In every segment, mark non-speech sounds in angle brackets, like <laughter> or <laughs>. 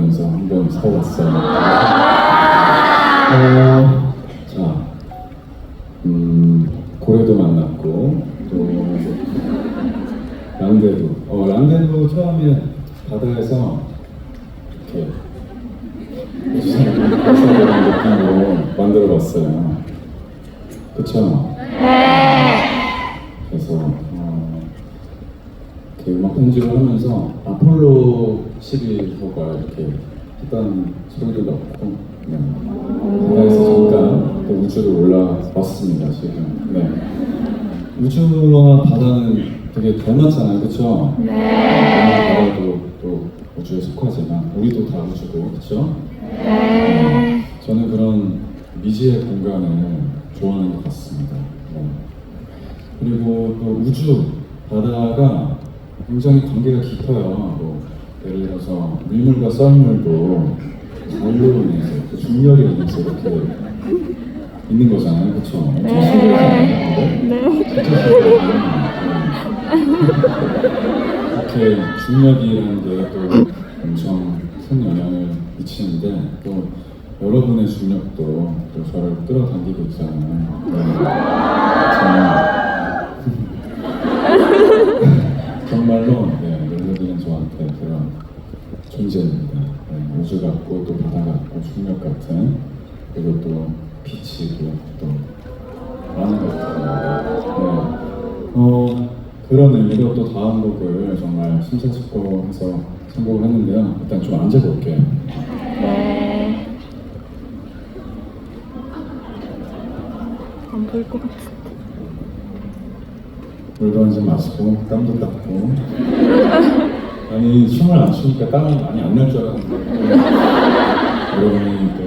보면서 한번 사봤어요. 어, 자, 음, 고래도 만났고 또 랑데도. 어, 랑데도 처음에 바다에서 이렇게 느낌으로 만들어봤어요. 그쵸? 그래서 어, 이렇게 음악 편집을 하면서 아폴로 11호가 이렇게 했던 소리도 넣고 네. 바다에서 잠깐 또 우주로 올라왔습니다 지금 네. 우주와 바다는 되게 닮았잖아요 그쵸? 네 바다도 또 우주에 속하지만 우리도 다 우주고 그쵸? 저는 그런 미지의 공간을 좋아하는 것 같습니다 네. 그리고 또 우주 바다가 굉장히 관계가 깊어요. 뭐 예를 들어서 밀물과 썰물도 자유로 인해서 그 중력에 인해서 이렇게 있는 거잖아요, 그렇죠? 엄청 신기하잖아요. 네. 진짜 신기하잖아요. 이렇게 중력이라는 게 또 엄청 큰 영향을 미치는데 또 여러분의 중력도 또 저를 끌어당기고 있잖아요. 네. 존재입니다. 네, 우주 같고 또 바다 같고 중력 같은 그리고 또 빛이고 또 많은 것들. 네. 어, 그런 의미로 또 다음 곡을 정말 심사숙고해서 선곡을 했는데요. 일단 좀 앉아볼게요. 네. 안 보일 것 같은데. 물도 한잔 마시고 땀도 닦고 <laughs> 아니 춤을 안 추니까 땀이 많이 안 날 줄 알았는데. <laughs> 여러분이 또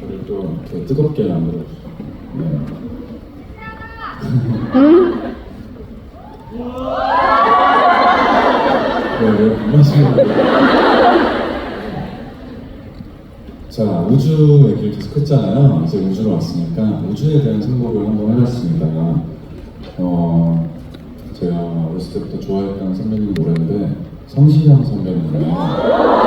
저를 또 이렇게 뜨겁게 만들어주시고 네. 왜왜안 마시는 거예요? 자 우주 얘기를 계속 했잖아요. 이제 우주로 왔으니까 우주에 대한 선곡을 한번 해봤습니다. 어, 제가 어렸을 때부터 좋아했던 선배님 노래인데 성시경 선배님의